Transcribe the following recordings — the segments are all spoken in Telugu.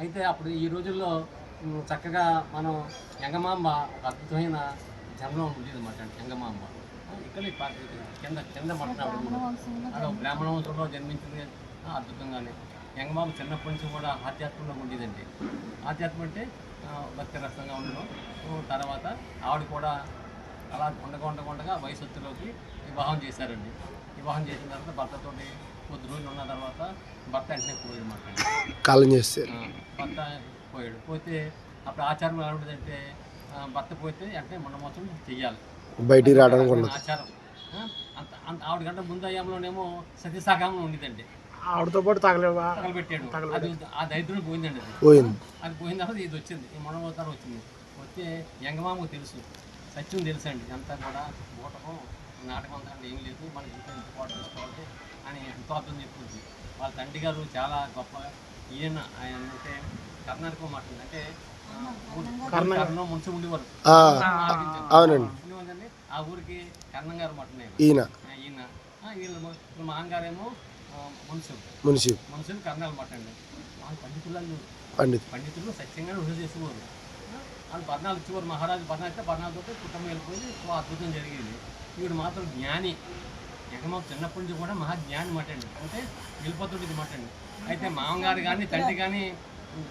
అయితే అప్పుడు ఈ రోజుల్లో చక్కగా మనం ఎంగమాంబ ఒక అద్భుతమైన జన్మం ఉండేది అనమాట ఎంగమాంబ. ఇక్కడ కింద కింద మఠం బ్రాహ్మణ వంశంలో జన్మించింది. అద్భుతంగానే. ఎంగమాంబ చిన్నప్పటి నుంచి కూడా ఆధ్యాత్మంలో ఉండేదండి. ఆధ్యాత్మం అంటే భక్తి రసంగా ఉండడం. తర్వాత ఆవిడ కూడా అలా ఉండగా ఉండగా ఉండగా వయసు వచ్చేలోకి వివాహం చేశారండి. వివాహం చేసిన తర్వాత భర్తతోటి కొద్ది రోజులు ఉన్న తర్వాత భర్త వెంటనే పోయాడు మాట కాలం చేస్తారు. భర్త పోయాడు. పోతే అప్పుడు ఆచారం ఎలా ఉండదంటే ఆ, భర్త పోతే వెంటనే మొన్న మొత్తం చెయ్యాలి. బయటికి రావడానికి ఉండదు. ఆచారం అంత అంత ఆవిడ గంట ముందు అయ్యాంలోనేమో సతీసాగమనం ఉండేదండి ఆవిడతో పాటు తగలేవా? తగలబెట్టాడు. అది ఆ దరిద్రం పోయిందండి అది. పోయింది. అది పోయిన తర్వాత ఇది వచ్చింది. ఈ మొనమోతారు వచ్చింది. వస్తే ఎంగమామకు తెలుసు. సత్యం తెలుసు అండి అంతా కూడా బూటకం నాటకం అంతా ఏం లేదు. మనకి ఇంట్లో ఇంత పాటు చూసుకోవాలి అని ఎంతో అర్థం చెప్తుంది వాళ్ళ తండ్రి గారు చాలా గొప్ప. ఈయన ఆయన అంటే కర్ణాటక మాట. అంటే కర్ణం మున్సి ఉండేవారు. అవునండి. ఆ ఊరికి కర్ణం గారు మాట. ఈయన. ఈయన. వీళ్ళు మ- వీళ్ళ మామగారేమో మున్సిపల్ మున్సి మున్సిపల్ కర్ణాలు మాట అండి వాళ్ళు పండితులు పండిత్ పండితులు సత్యంగా వృద్ధి చేసేవారు. వాళ్ళు పద్నాలుగు ఇచ్చేవారు. మహారాజు పద్నాలుగు అయితే పద్నాలుగుతో కుటుంబం వెళ్ళిపోయి అద్భుతం జరిగేది. వీడు మాత్రం జ్ఞాని. ఎకమా చిన్నప్పటి నుంచి కూడా మహా జ్ఞాని మాట అండి. అంటే వెళ్ళిపోతుండేది మాట అండి. అయితే మామగారు కానీ తండ్రి కానీ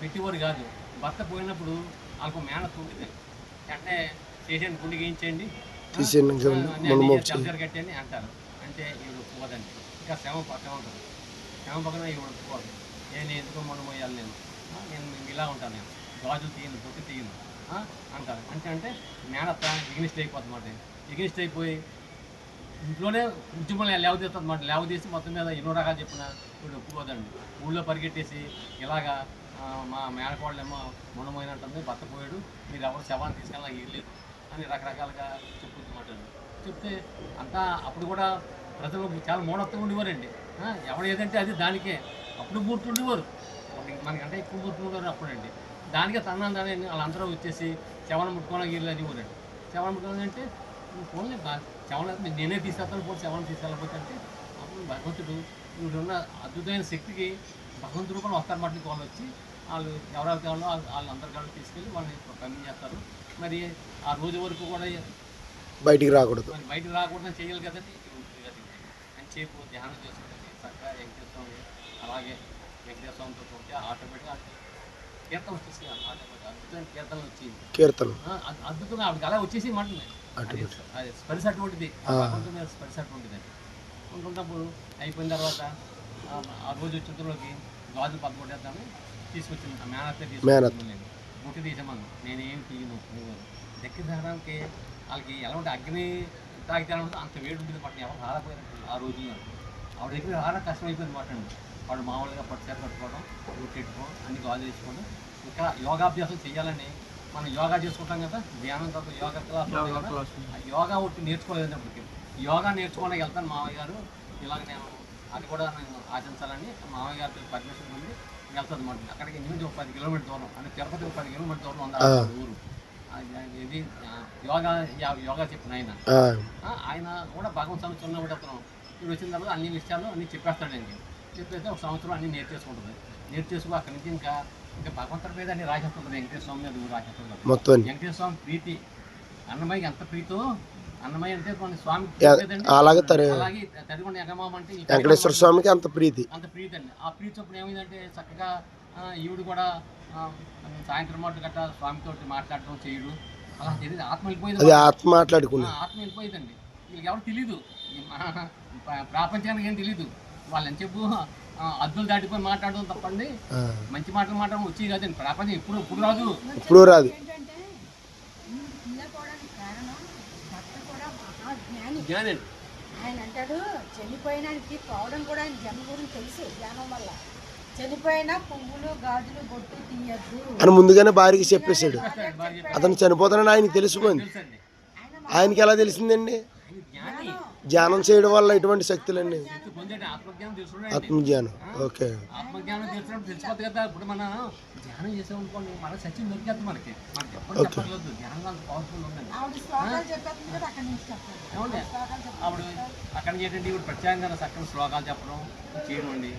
పెట్టేవారు కాదు. భర్త పోయినప్పుడు వాళ్ళకు మేనత్ ఉండేది అంటే చేసేయండి గుండె మన మోక్ష చల్చర్ కట్టండి అంటారు. అంటే ఈవిడ పోదండి. ఇంకా శ్రమ పక్కన ఉంటుంది శ్రమ పక్కన ఈవిడ పోదు. నేను ఎందుకో మొన్న పోయాలి నేను. నేను ఇలా ఉంటాను నేను. గాజులు తీయను బొట్టు తీయను అంటారు. అంటే అంటే మేనత్త ఎగ్నిస్ట్ అయిపోతుంది మాట. ఎగ్నిస్ట్ అయిపోయి ఇంట్లోనే ఉద్యమం లేవదీస్తుంది మాట లేవదీసి మొత్తం మీద ఎన్నో రకాలు చెప్పిన ఇప్పుడు ఒప్పుకోదండి. ఊళ్ళో పరిగెట్టేసి ఇలాగా మా మేనకోళ్ళేమో మునమైనట్టుంది భర్త పోయాడు మీరు ఎవరు శవాన్ని తీసుకెళ్ళి ఇల్లేదు అని రకరకాలుగా చెప్పుకుంటున్నమాట చెప్తే అంతా అప్పుడు కూడా ప్రజలు చాలా మూఢత్వం ఉండేవారండి. ఎవడు ఏదంటే అది దానికే. అప్పుడు మూర్తి ఉండేవారు. మనకంటే ఎక్కువ మూర్తి ఉండేవారు అప్పుడండి. దానికే తన్నాను దాని వాళ్ళందరూ వచ్చేసి శవనం ముట్టుకోవడానికి వీళ్ళు అని ఊరండి శవనం అంటే ఫోన్లే శవనం నేనే తీసుకెళ్తాను పోతే శవనం తీసుకెళ్ళకపోతే అంటే అప్పుడు భగవంతుడు వీడున్న అద్భుతమైన శక్తికి భగవంతుడు కూడా వస్తారు మట్టి వాళ్ళు వచ్చి. వాళ్ళు ఎవరెవరు కావాలో వాళ్ళు వాళ్ళందరి కాళ్ళు తీసుకెళ్ళి వాళ్ళని కమ్మి చేస్తారు. మరి ఆ రోజు వరకు కూడా బయటికి రాకూడదు. మరి బయటకు రాకుండా చేయాలి కదండి. అని చెప్పు ధ్యానం చేసుకుంటుంది చక్కగా వెంకటేశ్వర అలాగే వెంకటేశ్వర స్వామితో ఉంటే ఆటోమేటిక్గా కీర్తన వచ్చేసి అద్భుతమైన కీర్తన వచ్చింది కీర్తన అద్భుతంగా అలా వచ్చేసి మాట. స్పర్శ అటువంటిది. స్పర్శ అటువంటిది. అది ఉంటున్నప్పుడు అయిపోయిన తర్వాత ఆ, రోజు వచ్చినలోకి గాజులు పదకొట్టేద్దామని తీసుకొచ్చింది ఆ మేనత్తే. తీసుకొచ్చింది గుట్టి తీసామన్నా నేనేం తీయను దగ్గర తాగడానికి వాళ్ళకి ఎలా ఉంటే అగ్ని తాగితే అంత వేడి ఉంటుంది పట్టిన ఎవరు రాకపోయారు ఆ రోజుల్లో ఆవిడ దగ్గర రావడం కష్టం అయిపోయింది మాట వాడు మామూలుగా పట్టుసేపు కట్టుకోవడం గుట్టెట్టుకోవడం అన్ని గాజు వేసుకోవడం ఇంకా యోగాభ్యాసం చేయాలని మనం యోగా చేసుకుంటాం కదా ధ్యానం తర్వాత యోగా క్లాస్ యోగా ఒకటి నేర్చుకోలేదన్నప్పటికీ యోగా నేర్చుకోవడానికి వెళ్తాను మామయ్య గారు ఇలాగ నేను అది కూడా నేను ఆచరించాలని మామయ్య గారికి పర్మిషన్ ఉంది వెళ్తుంది అనమాట అక్కడికి నుంచి ఒక పది కిలోమీటర్ దూరం అంటే తిరుపతి ఒక పది కిలోమీటర్ దూరం ఉంది ఆ. ఊరు. ఇది యోగా యోగా చెప్పిన ఆయన. ఆయన కూడా భగవంత్ స్వామి చిన్నప్పుడు అతను ఇప్పుడు వచ్చిన తర్వాత అన్ని విషయాలు అన్ని చెప్పేస్తాడండి చెప్పేస్తే ఒక సంవత్సరం అన్ని నేర్చేసుకుంటుంది. నేర్చేసుకు అక్కడి నుంచి ఇంకా ఇంకా భగవంతుడి మీద అన్ని రాసేస్తుంది వెంకటేశ్వర స్వామి మీద కూడా రాసేస్తుంది మొత్తం. వెంకటేశ్వర స్వామి ప్రీతి అన్నమయ్య ఎంత ప్రీతో అన్నమయ్య అంటే మన స్వామి. అలాగే తరే అంటే వెంకటేశ్వర స్వామికి అంత ప్రీతి. అంత ప్రీతి అండి. ఆ ప్రీతి ఏమైందంటే చక్కగా ఈవిడ కూడా సాయంత్రం మాట గట్రా స్వామితో మాట్లాడటం చేయడు అలా జరిగింది. ఆత్మ వెళ్ళిపోయింది అది ఆత్మ మాట్లాడుకునే ఆ, ఆత్మ వెళ్ళిపోయిందండి. వీళ్ళకి ఎవరు ప్ర- ప్రాపంచానికి ఏం తెలీదు. వాళ్ళని చెప్పు అద్దులు దాటిపోయి మాట్లాడడం తప్పండి. మంచి మాటలు మాట్లాడడం వచ్చి కాదండి. ప్రపంచం ఎప్పుడు ఇప్పుడు రాదు. ఇప్పుడు రాదు. జ్ఞానండి ఆయన అంటాడు చనిపోయినానికి పోవడం కూడా ఆయన జన్మ గురించి తెలుసు జ్ఞానం వల్ల. చనిపోయిన పువ్వులు గాజులు బొట్టు తీయద్దు. అని ముందుగానే భార్యకి చెప్పేశాడు. అతను చనిపోతానని తెలిసిపోయింది ఆయన ఆయనకి ఎలా తెలిసిందండి? ధ్యానం చేయడం వల్ల ఎటువంటి శక్తులండి ఆత్మజ్ఞానం ఓకే. ఆత్మజ్ఞానం తెలిసినప్పుడు తెలిసిపోతుంది కదా. ఇప్పుడు మనం ధ్యానం చేసామనుకోండి మన సచిన్ దొరికేది మనకి. మనకి ఎప్పుడు Okay. చెప్పట్లేదు. ధ్యానం అంత పవర్ఫుల్ ఉందండి ఆవిడ అక్కడి ఏంటంటే ఇప్పుడు ప్రత్యేకంగా చక్కని శ్లోకాలు చెప్పడం చేయడం అండి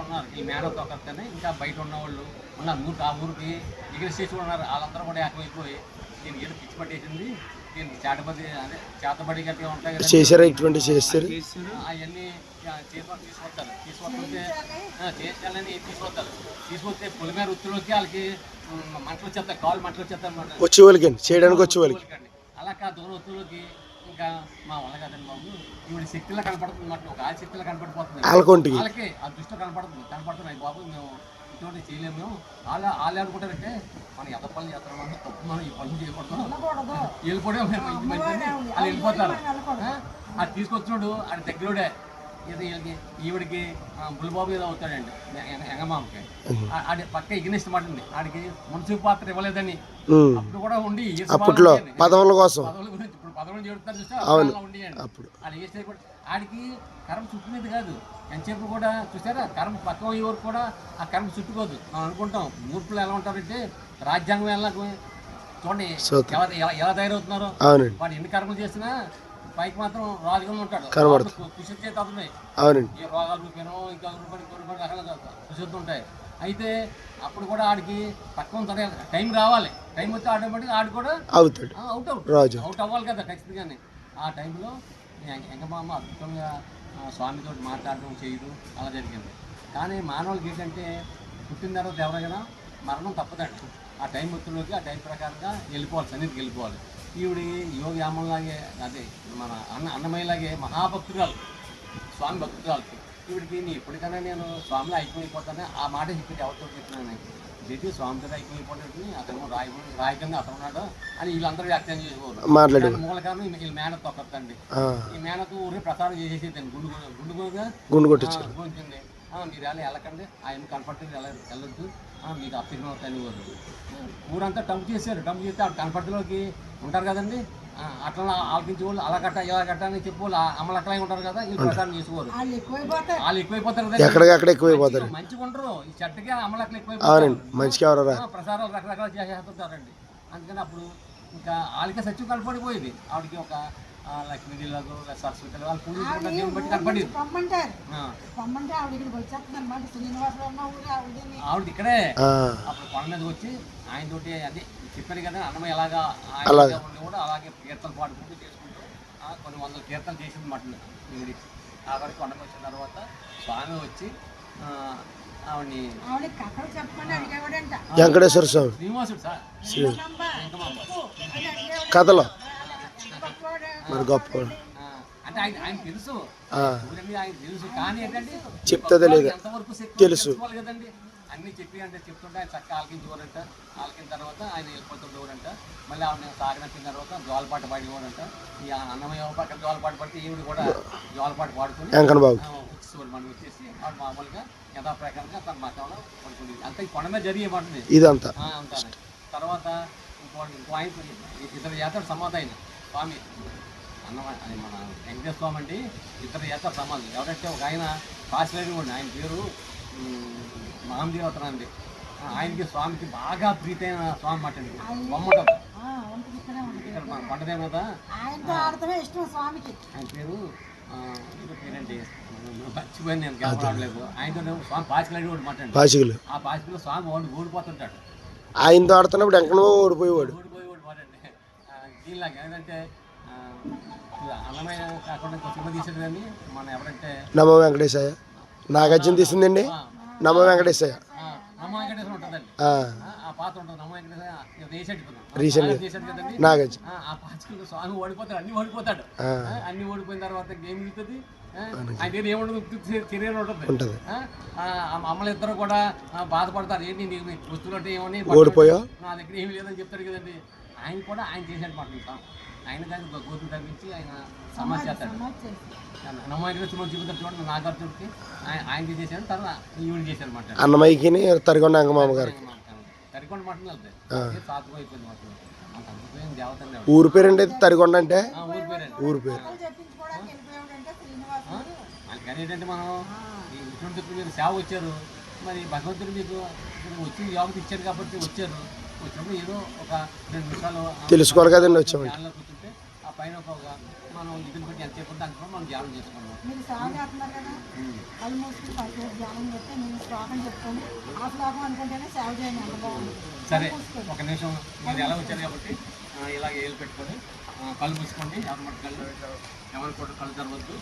ఉన్నారు. ఈ మేడతో ఒకరితోనే ఇంకా బయట ఉన్న వాళ్ళు ఉన్నారు. ఊరికి ఆ ఊరికి ఎగ్రెస్ట్ చేసి ఉన్నారు. వాళ్ళందరూ కూడా ఏకమైపోయి దీనికి ఏదో పిచ్చి పట్టేసింది. చేటపడి అదే చేతబడి గట్టిగా ఉంటాయి కదా చేశారా ఇటువంటి చేస్తారు? అవన్నీ తీసుకొస్తారు. తీసుకొస్తుంటే చేయాలని తీసుకొస్తారు. తీసుకొస్తే పొలిమేర వృత్తిలోకి వాళ్ళకి మంటలు వచ్చేస్తాయి కాళ్ళు మంటలు వచ్చేస్తాయి అన్నమాట. వచ్చే వాళ్ళకండి చేయడానికి వచ్చే వాళ్ళకి. ఊరికండి. అలా కాదు దూర వృత్తులకి ఇంకా మా వల్ల కదండి బాబు. ఈవిడ శక్తిలో కనపడుతుంది ఒక ఆ శక్తిలో కనపడిపోతుంది. వాళ్ళకొంటికి వాళ్ళకి ఆ దృష్టిలో కనపడుతుంది కనపడుతున్నాయి బాబు. మేము ఇటువంటి చేయలేము వాళ్ళ వాళ్ళు అనుకుంటారంటే మనం ఎంత పనులు చేస్తున్నాం అంటే తప్పు మనం ఈ పనులు చేయకూడదు. వెళ్ళిపోవడం వాళ్ళు వెళ్ళిపోతారు. ఆ? అది తీసుకొచ్చినాడు ఆడి దగ్గరుడే ఇది వీళ్ళకి ఈవిడికి బుల్బాబు ఏదో అవుతాడండి ఎంగమామకి. ఆడి పక్క ఇగ్నిస్ట్ మాట ఉంది. ఆడికి మున్సిపల్ పాత్ర ఇవ్వలేదని. అప్పుడు కూడా ఉండి అప్పట్లో. పదవుల కోసం. పదవుల గురించి ఇప్పుడు పదవులు చెడుతున్నారు చూస్తే ఉండేయండి అప్పుడు. కూడా ఆడికి కర్మ చుట్టుకునేది కాదు. ఎంతసేపు కూడా చూసారా? కర్మ పక్కన ఈ వరకు కూడా ఆ కర్మ చుట్టుకోదు. మనం అనుకుంటాం మూర్ఖులు ఎలా ఉంటారంటే రాజ్యాంగం ఎలా చూడండి. ఎలా ఎలా- తయారవుతున్నారో. వాడు ఎన్ని కర్మలు చేసినా పైకి మాత్రం రాజుగా ఉంటాడు. కనబడదు. లోపల కృషి చేతి అవుతున్నాయి అవునండి. ఏ రోగాలు రూపాయనో ఇంకా రూపాయలు ఇంకో రూపాయలు రకాలుగా కృషి ఉంటాయి. అయితే అప్పుడు కూడా ఆడికి తన టైం రావాలి టైం వస్తే ఆటోమేటిక్ ఆడు కూడా అవుతాడు. Out out. రాజు. అవుట్ అవ్వాలి కదా ఖచ్చితంగానే ఆ టైంలో ఎంకమామ అద్భుతంగా స్వామితో మాట్లాడడం చేయడం అలా జరిగింది. కానీ మానవులకి ఏంటంటే పుట్టిన తర్వాత ఎవరైనా మరణం తప్పదండి. ఆ టైం మొత్తంలోకి ఆ టైం ప్రకారంగా వెళ్ళిపోవాలి. సన్నిధికి వెళ్ళిపోవాలి. ఈవిడి యోగి అమ్మలాగే అదే మన అన్న అన్నమయ్యలాగే మహాభక్తురాలు స్వామి భక్తురాలకి ఈవిడికి నీ ఎప్పటికైనా నేను స్వామిలో ఐక్యమైపోతానే ఆ మాట చెప్పి ఎవరితో చెప్పినాను చెప్పి స్వామితో ఐక్యమైపోతుంది అతను రాయి రాయకంగా అతను ఉన్నాడు అని వీళ్ళందరూ వ్యాఖ్యానం చేసుకోరు దానికి మూల కారణం వీళ్ళ మేనత్ ఒక్కతండి ఈ మేనత్ ఊరే ప్రసారం చేసేసి గుండు గుండు గుండు గుంటుంది మీరు ఎలా వెళ్ళకండి. ఆయన కనపడుతుంది ఎలా వెళ్ళొద్దు. ఆ, మీకు అప్పగిన అవుతాయని ఊరు ఊరంతా టంప్ చేశారు. టంప్ చేస్తే ఆ కనపడిలోకి ఉంటారు కదండి. ఆ, అట్లా ఆలకించే వాళ్ళు అలా కట్ట ఇలా కట్ట అని చెప్పి వాళ్ళు అమలు అక్కడే ఉంటారు కదా వీళ్ళు ప్రసారం చేసుకోరు. వాళ్ళు ఎక్కువైపోతారు. వాళ్ళు ఎక్కువైపోతారు కదండి. ఎక్కడికక్కడ ఎక్కువైపోతారు. మంచిగా- ఉండరు. ఈ చెట్టుకి అమలక్కలు అవునండి ఎక్కువైపోతారు. మంచిగా ప్రసారాలు రకరకాలు చేసేస్తుంటారండి. అందుకని అప్పుడు ఇంకా వాళ్ళకి సత్యం కనపడిపోయింది. ఆవిడకి ఒక లక్ష్మీదేవిలకు సరస్వతి వాళ్ళు పూజ దేవుని బట్టి కనపడింది. పొమ్మంటారు ఆ, పొమ్మంటే ఆవిడ ఇక్కడే. ఆ, అప్పుడు కొండ మీదకి వచ్చి ఆయన తోటి అది చెప్పాను కదా అన్నమయ్య ఎలాగా ఆయన కూడా అలాగే కీర్తనలు పాడుకుంటూ చేసుకుంటూ ఆ, కొన్ని వందల కీర్తనలు చేసింది మాట ఈవిడి. ఆఖరికి కొండకు వచ్చిన తర్వాత స్వామి వచ్చి ఆవిడ్ని వెంకటేశ్వర స్వామి. శ్రీనివాసుడు సార్. కథలో. మరి గొప్ప ఆయన ఆయన తెలుసు. అన్ని చెప్పి అంటే చెప్తుంటే ఆయన చక్కగా ఆలకించేవారంట. ఆలకిన తర్వాత ఆయన వెళ్ళిపోతుండేవారంట. మళ్ళీ ఆవిడ తర్వాత జోలపాట పాడేవారంట. ఈ అన్నమయ్య ఒక పక్కన జోలపాట పడితే ఈవిడ కూడా జోలపాట పాడుకుని వెంకన్న బాబు ఆ, వచ్చేసేవారు మనం వచ్చేసి ఆవిడ మామూలుగా యథాప్రకారంగా తన మతంలో పడుకుంది అంతా ఈ కొండ మీద ఇదంతా. తర్వాత ఇంకో ఇంకో ఆయన ఇతర యాత్ర సమాధి అయిన స్వామి. అన్న అది మన వెంకటేశ్వర స్వామి అండి ఇతర యాత్ర సమాధి ఎవరంటే ఒక ఆయన పాసిలేని వాడు ఆయన పేరు అండి. ఆ, ఆయనకి స్వామికి బాగా ప్రీతైన స్వామి మాట అండి. బొమ్మటం. ఇక్కడే మన కదా. ఆయన పేరు పేరండి. మర్చిపోయింది నేను కనపడలేదు ఆయనతో స్వామి పాసిలేని వాడు మాట పాచికలు ఆ పాసిలో స్వామి వాడు ఓడిపోతుంటాడు. ఆయనతో ఆడుతున్నప్పుడు బాబు ఓడిపోయేవాడు. ఓడిపోయేవాడు వాడండి దీనిలాగా ఏంటంటే అన్నమయ్య కాకుండా ఇంకో సినిమా తీసాడు కానీ మన ఎవరంటే నమ వెంకటేశయ్య. నాగార్జున తీసిందండి. నమ వెంకటేశయ్య. ఆ, వెంకటేశ్వర ఉంటుందండి. ఉంటుంది. వెంకటేశ్వర గా. నాగార్జున చేశాడు కదండి. నాగార్జున. ఆ, ఆ పాచికలు స్వామి ఓడిపోతాడు అన్ని ఓడిపోతాడు. ఆ, ఆ, అన్ని ఓడిపోయిన తర్వాత ఏం మిగులుతుంది ఆ, ఆయన దగ్గర ఏముండదు చర్య ఉంటుంది. ఉంటుంది. ఆ, ఆ, అమ్మలు ఇద్దరు కూడా ఆ, బాధపడతారు. ఏంటి నీకు వస్తువులు అంటే ఏమని ఓడిపోయావు? నా దగ్గర ఏమి లేదని చెప్తారు కదండి. ఆయన కూడా ఆయన చేశాడు మాట ఆయన దానికి గోతులు తగ్గించి ఆయన సమాజ్ చేస్తాడు. సినిమా చూపుతారు చూడండి. నాగార్జునకి చేశాడు తర్వాత ఈవిడ అన్నమయ్యకి గారికి. వెళ్తాయి. సాత్వం అయిపోయింది దేవత అండి ఆవిడ. ఊరి పేరండి తరిగొండ అంటే? ఆ, ఊరి పేరండి ఊరి పేరు. అందుకని ఏంటంటే మనం ఇటువంటి మీరు సేవ వచ్చారు. మరి భగవంతుడు మీకు వచ్చి యోగం ఇచ్చారు కాబట్టి వచ్చారు. వచ్చినప్పుడు ఏదో ఒక రెండు నిమిషాలు తెలుసుకోవాలి కదండి వచ్చామండి పైన ఒక మనం ఇదిని బట్టి ఎంత చెప్పి దాంట్లో మనం ధ్యానం చేసుకున్నాం మీరు సేవ చేస్తున్నారు కదా? కళ్ళు మూసుకుని పది ధ్యానం చెప్తే మీరు శ్లోకం చెప్పుకొని ఆ శ్లోకం అనుకుంటేనే సేవ చేయండి ఎంత బాగుంది. సరే ఒక నిమిషం. మీరు ఎలా వచ్చారు కాబట్టి ఇలాగ ఏలు పెట్టుకొని కళ్ళు మూసుకోండి. ఎవరి మట్టు కళ్ళు ఎవరి కొట్టు కళ్ళు తెరవద్దు.